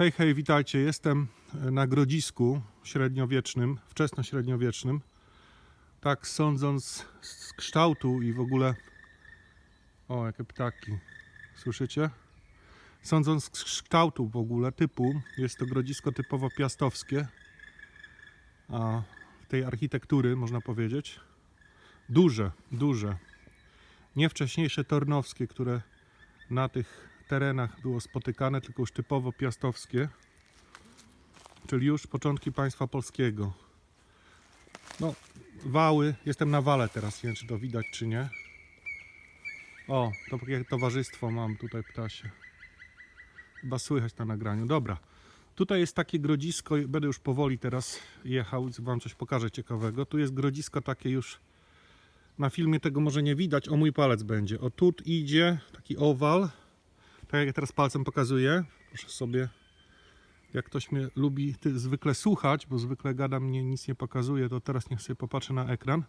Hej, hej, witajcie. Jestem na grodzisku średniowiecznym, wczesnośredniowiecznym. Tak sądząc z kształtu i w ogóle. O, jakie ptaki. Słyszycie? Sądząc z kształtu w ogóle, typu, jest to grodzisko typowo piastowskie. A tej architektury, można powiedzieć. Duże, duże. Nie wcześniejsze tornowskie, które na tych terenach było spotykane, tylko już typowo piastowskie, czyli już początki państwa polskiego. No, wały, jestem na wale teraz, nie wiem czy to widać czy nie. O, to takie towarzystwo mam tutaj ptasie. Chyba słychać na nagraniu. Dobra. Tutaj jest takie grodzisko, będę już powoli teraz jechał, wam coś pokażę ciekawego. Tu jest grodzisko takie już na filmie tego może nie widać, o mój palec będzie. O tu idzie taki owal, tak jak ja teraz palcem pokazuję. Proszę sobie, jak ktoś mnie lubi ty, zwykle słuchać, bo zwykle gada mnie nic nie pokazuje, to teraz niech sobie popatrzy na ekran.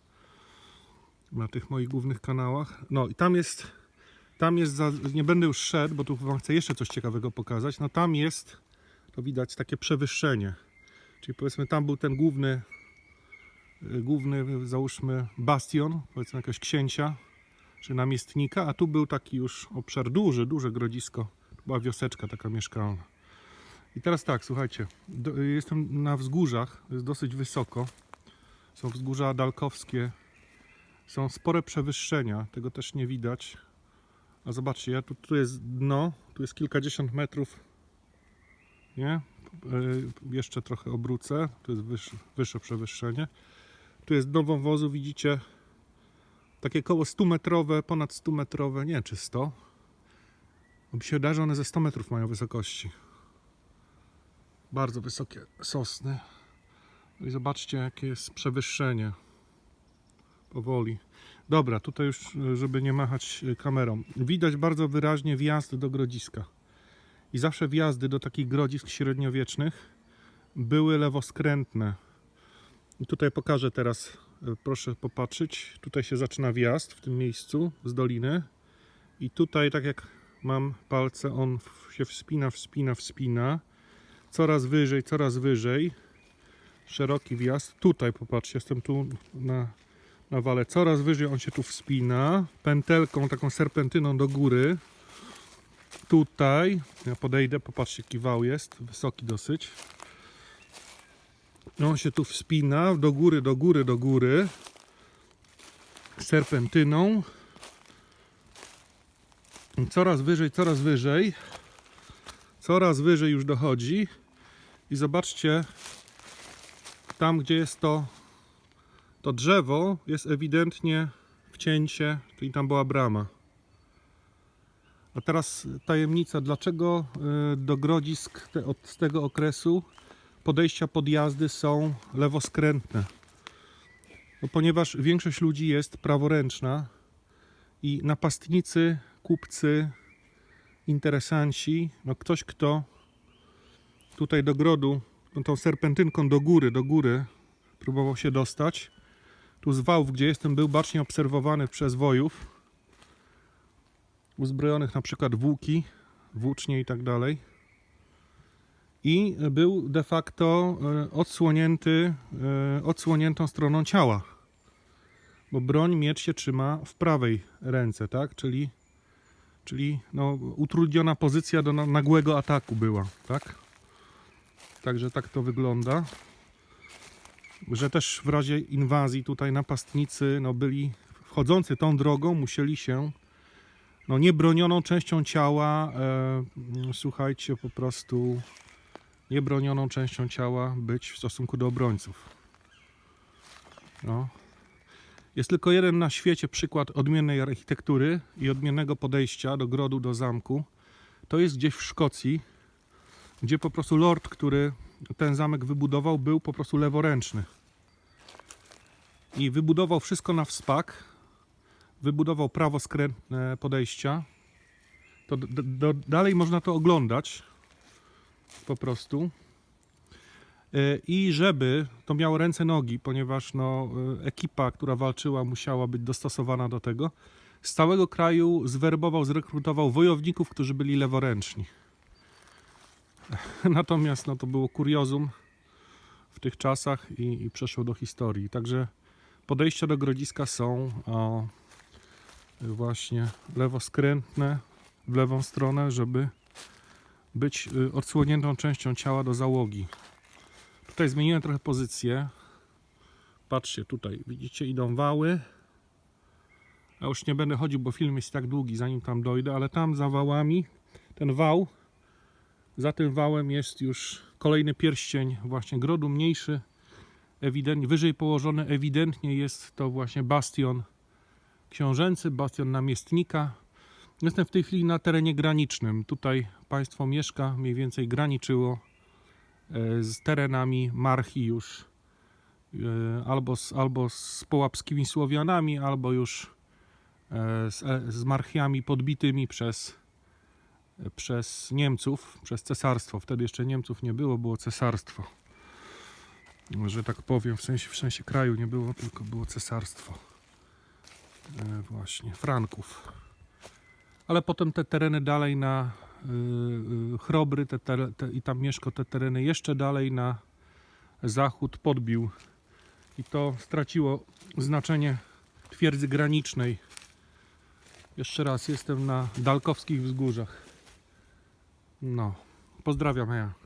Na tych moich głównych kanałach. No i tam jest, tam jest, za, nie będę już szedł, bo tu wam chcę jeszcze coś ciekawego pokazać. No tam jest, to widać takie przewyższenie. Czyli powiedzmy tam był ten główny, y, główny załóżmy bastion, powiedzmy jakiegoś księcia, czy namiestnika, a tu był taki już obszar duży, duże grodzisko. Była wioseczka taka mieszkalna. I teraz tak, słuchajcie, do, jestem na wzgórzach, jest dosyć wysoko. Są wzgórza dalkowskie, są spore przewyższenia, tego też nie widać. A zobaczcie, ja tu, tu jest dno, tu jest kilkadziesiąt metrów, nie? Yy, jeszcze trochę obrócę, tu jest wyższe, wyższe przewyższenie. Tu jest dno wąwozu, widzicie, takie koło 100 metrowe, ponad 100 metrowe, nie wiem, czy 100. Bo mi się wydaje, że one ze 100 metrów mają wysokości. Bardzo wysokie sosny. No i zobaczcie, jakie jest przewyższenie. Powoli. Dobra, tutaj już, żeby nie machać y, kamerą. Widać bardzo wyraźnie wjazd do grodziska. I zawsze wjazdy do takich grodzisk średniowiecznych były lewoskrętne. I tutaj pokażę teraz proszę popatrzeć, tutaj się zaczyna wjazd w tym miejscu z doliny. I tutaj tak jak mam palce, on się wspina, wspina, wspina. Coraz wyżej, coraz wyżej. Szeroki wjazd, tutaj popatrzcie, jestem tu na, na wale, coraz wyżej on się tu wspina. Pętelką, taką serpentyną do góry. Tutaj, ja podejdę, popatrzcie jaki wał jest, wysoki dosyć on się tu wspina do góry, do góry, do góry serpentyną. Coraz wyżej, coraz wyżej. Coraz wyżej już dochodzi. I zobaczcie, tam gdzie jest to, to drzewo, jest ewidentnie wcięcie, czyli tam była brama. A teraz tajemnica, dlaczego y, do grodzisk te, od, z tego okresu podejścia podjazdy są lewoskrętne. No, ponieważ większość ludzi jest praworęczna i napastnicy, kupcy, interesanci, no ktoś kto tutaj do grodu, no tą serpentynką do góry, do góry próbował się dostać. Tu z wałów, gdzie jestem, był bacznie obserwowany przez wojów uzbrojonych na przykład w łuki, włócznie i tak dalej i był de facto e, odsłonięty e, odsłoniętą stroną ciała. Bo broń, miecz się trzyma w prawej ręce, tak? Czyli, czyli no, utrudniona pozycja do na- nagłego ataku była, tak? Także tak to wygląda. Że też w razie inwazji tutaj napastnicy no, byli wchodzący tą drogą, musieli się no, niebronioną częścią ciała, e, słuchajcie, po prostu niebronioną częścią ciała być w stosunku do obrońców. No. Jest tylko jeden na świecie przykład odmiennej architektury i odmiennego podejścia do grodu, do zamku. To jest gdzieś w Szkocji, gdzie po prostu lord, który ten zamek wybudował, był po prostu leworęczny. I wybudował wszystko na wspak. Wybudował prawoskrętne podejścia. To dalej można to oglądać po prostu. E, I żeby to miało ręce, nogi, ponieważ no, e, ekipa, która walczyła, musiała być dostosowana do tego. Z całego kraju zwerbował, zrekrutował wojowników, którzy byli leworęczni. Natomiast no, to było kuriozum w tych czasach i, i przeszło do historii. Także podejścia do Grodziska są o, właśnie lewoskrętne w lewą stronę, żeby być y, odsłoniętą częścią ciała do załogi. Tutaj zmieniłem trochę pozycję. Patrzcie, tutaj widzicie, idą wały. Ja już nie będę chodził, bo film jest tak długi, zanim tam dojdę, ale tam za wałami ten wał, za tym wałem jest już kolejny pierścień właśnie grodu mniejszy, wyżej położony, ewidentnie jest to właśnie bastion książęcy, bastion namiestnika. Jestem w tej chwili na terenie granicznym. Tutaj państwo mieszka, mniej więcej graniczyło e, z terenami marchi już e, albo z, albo z połapskimi Słowianami, albo już e, z, z marchiami podbitymi przez, przez Niemców, przez cesarstwo. Wtedy jeszcze Niemców nie było, było cesarstwo. Że tak powiem, w sensie, w sensie kraju nie było, tylko było cesarstwo. Właśnie, Franków. Ale potem te tereny dalej na y, y, Chrobry te, te, i tam Mieszko te tereny jeszcze dalej na zachód podbił i to straciło znaczenie twierdzy granicznej. Jeszcze raz jestem na Dalkowskich Wzgórzach. No, pozdrawiam ja.